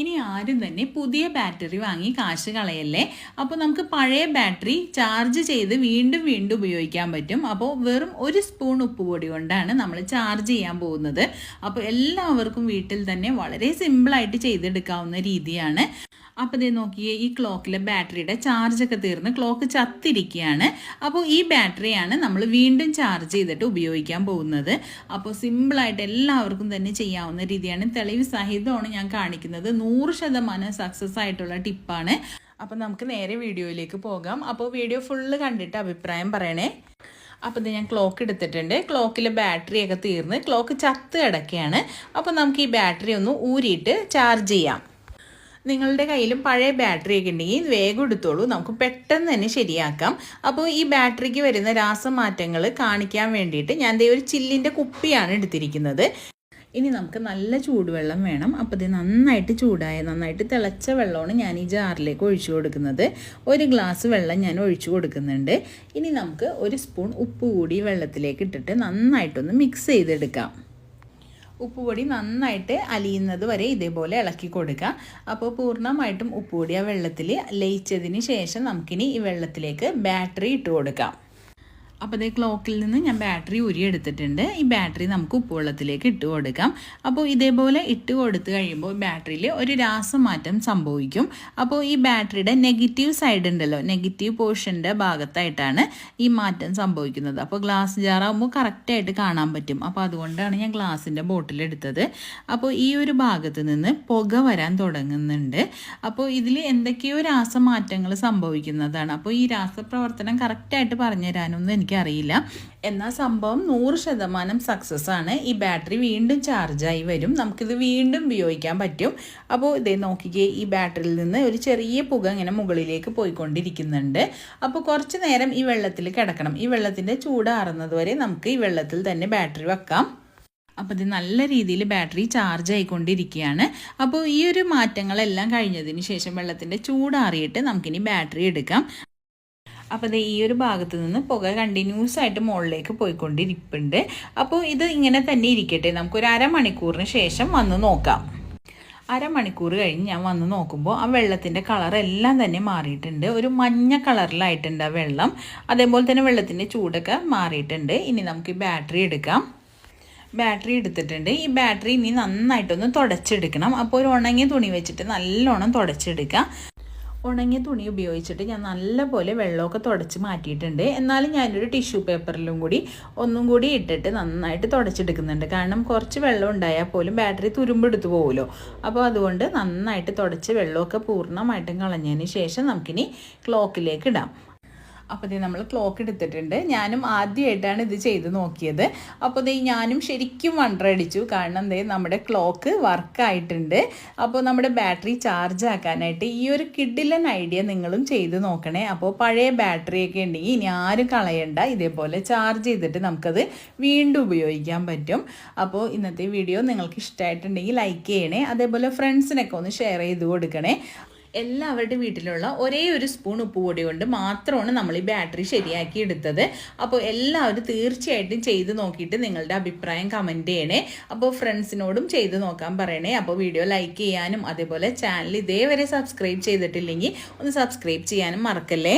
ഇനി ആരും തന്നെ പുതിയ ബാറ്ററി വാങ്ങി കാശ് കളയല്ലേ? അപ്പോൾ നമുക്ക് പഴയ ബാറ്ററി ചാർജ് ചെയ്ത് വീണ്ടും വീണ്ടും ഉപയോഗിക്കാൻ പറ്റും. അപ്പോൾ വെറും ഒരു സ്പൂൺ ഉപ്പ് പൊടി കൊണ്ടാണ് നമ്മൾ ചാർജ് ചെയ്യാൻ പോകുന്നത്. അപ്പോൾ എല്ലാവർക്കും വീട്ടിൽ തന്നെ വളരെ സിമ്പിളായിട്ട് ചെയ്തെടുക്കാവുന്ന രീതിയാണ്. അപ്പോൾ ഇതേ നോക്കിയേ ഈ ക്ലോക്കിലെ ബാറ്ററിയുടെ ചാർജൊക്കെ തീർന്ന് ക്ലോക്ക് ചത്തിരിക്കുകയാണ്. അപ്പോൾ ഈ ബാറ്ററിയാണ് നമ്മൾ വീണ്ടും ചാർജ് ചെയ്തിട്ട് ഉപയോഗിക്കാൻ പോകുന്നത്. അപ്പോൾ സിമ്പിളായിട്ട് എല്ലാവർക്കും തന്നെ ചെയ്യാവുന്ന രീതിയാണ്. തെളിവ് സഹിതമാണ് ഞാൻ കാണിക്കുന്നത്. നൂറ് ശതമാനം സക്സസ് ആയിട്ടുള്ള ടിപ്പാണ് അപ്പോൾ നമുക്ക് നേരെ വീഡിയോയിലേക്ക് പോകാം. അപ്പോൾ വീഡിയോ ഫുള്ള് കണ്ടിട്ട് അഭിപ്രായം പറയണേ. അപ്പോൾ ഇത് ഞാൻ ക്ലോക്ക് എടുത്തിട്ടുണ്ട്. ക്ലോക്കിലെ ബാറ്ററിയൊക്കെ തീർന്ന് ക്ലോക്ക് ചത്ത് കിടക്കുകയാണ്. അപ്പോൾ നമുക്ക് ഈ ബാറ്ററി ഒന്ന് ഊരിയിട്ട് ചാർജ് ചെയ്യാം. നിങ്ങളുടെ കയ്യിലും പഴയ ബാറ്ററി ഒക്കെ ഉണ്ടെങ്കിൽ വേഗം എടുത്തോളൂ. നമുക്ക് പെട്ടെന്ന് തന്നെ ശരിയാക്കാം. അപ്പോൾ ഈ ബാറ്ററിക്ക് വരുന്ന രാസമാറ്റങ്ങൾ കാണിക്കാൻ വേണ്ടിയിട്ട് ഞാൻ ഒരു ചില്ലിന്റെ കുപ്പിയാണ് എടുത്തിരിക്കുന്നത്. ഇനി നമുക്ക് നല്ല ചൂടുവെള്ളം വേണം. അപ്പോൾ ഇത് നന്നായിട്ട് ചൂടായ നന്നായിട്ട് തിളച്ച വെള്ളമാണ് ഞാൻ ഈ ജാറിലേക്ക് ഒഴിച്ചു കൊടുക്കുന്നത്. ഒരു ഗ്ലാസ് വെള്ളം ഞാൻ ഒഴിച്ചു കൊടുക്കുന്നുണ്ട്. ഇനി നമുക്ക് ഒരു സ്പൂൺ ഉപ്പ് കൂടി വെള്ളത്തിലേക്ക് ഇട്ടിട്ട് നന്നായിട്ടൊന്ന് മിക്സ് ചെയ്തെടുക്കാം. ഉപ്പുപൊടി നന്നായിട്ട് അലിയുന്നത് വരെ ഇതേപോലെ ഇളക്കി കൊടുക്കുക. അപ്പോൾ പൂർണമായിട്ടും ഉപ്പുപൊടി ആ വെള്ളത്തിൽ ലയിച്ചതിന് ശേഷം നമുക്കിനി ഈ വെള്ളത്തിലേക്ക് ബാറ്ററി ഇട്ട് കൊടുക്കാം. അപ്പോൾ അതേ ക്ലോക്കിൽ നിന്ന് ഞാൻ ബാറ്ററി ഉരിയെടുത്തിട്ടുണ്ട് ഈ ബാറ്ററി നമുക്ക് ഉപ്പുവെള്ളത്തിലേക്ക് ഇട്ട് കൊടുക്കാം. അപ്പോൾ ഇതേപോലെ ഇട്ട് കൊടുത്തു കഴിയുമ്പോൾ ബാറ്ററിയിൽ ഒരു രാസമാറ്റം സംഭവിക്കും. അപ്പോൾ ഈ ബാറ്ററിയുടെ നെഗറ്റീവ് സൈഡ് ഉണ്ടല്ലോ നെഗറ്റീവ് പോർഷന്റെ ഭാഗത്തായിട്ടാണ് ഈ മാറ്റം സംഭവിക്കുന്നത്. അപ്പോൾ ഗ്ലാസ് ജാറാകുമ്പോൾ കറക്റ്റായിട്ട് കാണാൻ പറ്റും. അപ്പോൾ അതുകൊണ്ടാണ് ഞാൻ ഗ്ലാസിന്റെ ബോട്ടിൽ എടുത്തത്. അപ്പോൾ ഈ ഒരു ഭാഗത്ത് നിന്ന് പുക വരാൻ തുടങ്ങുന്നുണ്ട്. അപ്പോൾ ഇതിൽ എന്തൊക്കെയോ രാസമാറ്റങ്ങൾ സംഭവിക്കുന്നതാണ്. അപ്പോൾ ഈ രാസപ്രവർത്തനം കറക്റ്റായിട്ട് പറഞ്ഞു തരാനൊന്നും എനിക്കറിയില്ല. എന്നാൽ സംഭവം നൂറ് ശതമാനം സക്സസ് ആണ്. ഈ ബാറ്ററി വീണ്ടും ചാർജായി വരും. നമുക്കിത് വീണ്ടും ഉപയോഗിക്കാൻ പറ്റും. അപ്പോൾ ഇതേ നോക്കിക്കേ ഈ ബാറ്ററിയിൽ നിന്ന് ഒരു ചെറിയ പുക ഇങ്ങനെ മുകളിലേക്ക് പോയിക്കൊണ്ടിരിക്കുന്നുണ്ട്. അപ്പോൾ കുറച്ച് നേരം ഈ വെള്ളത്തിൽ കിടക്കണം. ഈ വെള്ളത്തിന്റെ ചൂടാറുന്നത് വരെ നമുക്ക് ഈ വെള്ളത്തിൽ തന്നെ ബാറ്ററി വെക്കാം. അപ്പോൾ ഇത് നല്ല രീതിയിൽ ബാറ്ററി ചാർജ് ആയിക്കൊണ്ടിരിക്കുകയാണ്. അപ്പോൾ ഈ ഒരു മാറ്റങ്ങളെല്ലാം കഴിഞ്ഞതിന് ശേഷം വെള്ളത്തിന്റെ ചൂടാറിയിട്ട് നമുക്കിനി ബാറ്ററി എടുക്കാം. അപ്പോൾ ഈ ഒരു ഭാഗത്ത് നിന്ന് പുക കണ്ടിന്യൂസ് ആയിട്ട് മുകളിലേക്ക് പോയിക്കൊണ്ടിരിപ്പുണ്ട്. അപ്പോൾ ഇത് ഇങ്ങനെ തന്നെ ഇരിക്കട്ടെ. നമുക്കൊരു അരമണിക്കൂറിന് ശേഷം വന്ന് നോക്കാം. അരമണിക്കൂർ കഴിഞ്ഞ് ഞാൻ വന്ന് നോക്കുമ്പോൾ ആ വെള്ളത്തിന്റെ കളർ എല്ലാം തന്നെ മാറിയിട്ടുണ്ട്. ഒരു മഞ്ഞ കളറിലായിട്ടുണ്ട് ആ വെള്ളം. അതേപോലെ തന്നെ വെള്ളത്തിന്റെ ചൂടൊക്കെ മാറിയിട്ടുണ്ട്. ഇനി നമുക്ക് ബാറ്ററി എടുക്കാം. ബാറ്ററി എടുത്തിട്ടുണ്ട്. ഈ ബാറ്ററി ഇനി നന്നായിട്ടൊന്ന് തുടച്ചെടുക്കണം. അപ്പോൾ ഒരു ഉണങ്ങിയ തുണി വെച്ചിട്ട് നല്ലോണം തുടച്ചെടുക്കുക ഉണങ്ങിയ തുണി ഉപയോഗിച്ചിട്ട് ഞാൻ നല്ലപോലെ വെള്ളമൊക്കെ തുടച്ച് മാറ്റിയിട്ടുണ്ട്. എന്നാലും ഞാനൊരു ടിഷ്യൂ പേപ്പറിലും കൂടി ഒന്നും കൂടി ഇട്ടിട്ട് നന്നായിട്ട് തുടച്ചെടുക്കുന്നുണ്ട്. കാരണം കുറച്ച് വെള്ളം ഉണ്ടായാൽ പോലും ബാറ്ററി തുരുമ്പെടുത്തു പോകുമല്ലോ അപ്പോൾ അതുകൊണ്ട് നന്നായിട്ട് തുടച്ച് വെള്ളമൊക്കെ പൂർണമായിട്ടും കളഞ്ഞതിന് ശേഷം നമുക്കിനി ക്ലോക്കിലേക്ക് ഇടാം. അപ്പോൾ ഇത് നമ്മൾ ക്ലോക്ക് എടുത്തിട്ടുണ്ട്. ഞാനും ആദ്യമായിട്ടാണ് ഇത് ചെയ്ത് നോക്കിയത്. അപ്പോൾ ഇത് ഞാനും ശരിക്കും വണ്ടർ അടിച്ചു. കാരണം ദേ നമ്മുടെ ക്ലോക്ക് വർക്കായിട്ടുണ്ട് അപ്പോൾ നമ്മുടെ ബാറ്ററി ചാർജ് ആക്കാനായിട്ട് ഈ ഒരു കിഡിലൻ ഐഡിയ നിങ്ങളും ചെയ്ത് നോക്കണേ. അപ്പോൾ പഴയ ബാറ്ററിയൊക്കെ ഉണ്ടെങ്കിൽ ഇനി ആരും കളയണ്ട. ഇതേപോലെ ചാർജ് ചെയ്തിട്ട് നമുക്കത് വീണ്ടും ഉപയോഗിക്കാൻ പറ്റും. അപ്പോൾ ഇന്നത്തെ വീഡിയോ നിങ്ങൾക്ക് ഇഷ്ടമായിട്ടുണ്ടെങ്കിൽ ലൈക്ക് ചെയ്യണേ. അതേപോലെ ഫ്രണ്ട്സിനൊക്കെ ഒന്ന് ഷെയർ ചെയ്ത് കൊടുക്കണേ. എല്ലാവരുടെ വീട്ടിലുള്ള ഒരേ ഒരു സ്പൂൺ ഉപ്പുപൊടി കൊണ്ട് മാത്രമാണ് നമ്മൾ ഈ ബാറ്ററി ശരിയാക്കി എടുത്തത്. അപ്പോൾ എല്ലാവരും തീർച്ചയായിട്ടും ചെയ്ത് നോക്കിയിട്ട് നിങ്ങളുടെ അഭിപ്രായം കമന്റ് ചെയ്യണേ. അപ്പോൾ ഫ്രണ്ട്സിനോടും ചെയ്ത് നോക്കാൻ പറയണേ. അപ്പോൾ വീഡിയോ ലൈക്ക് ചെയ്യാനും അതേപോലെ ചാനൽ ഇതേവരെ സബ്സ്ക്രൈബ് ചെയ്തിട്ടില്ലെങ്കിൽ ഒന്ന് സബ്സ്ക്രൈബ് ചെയ്യാനും മറക്കല്ലേ?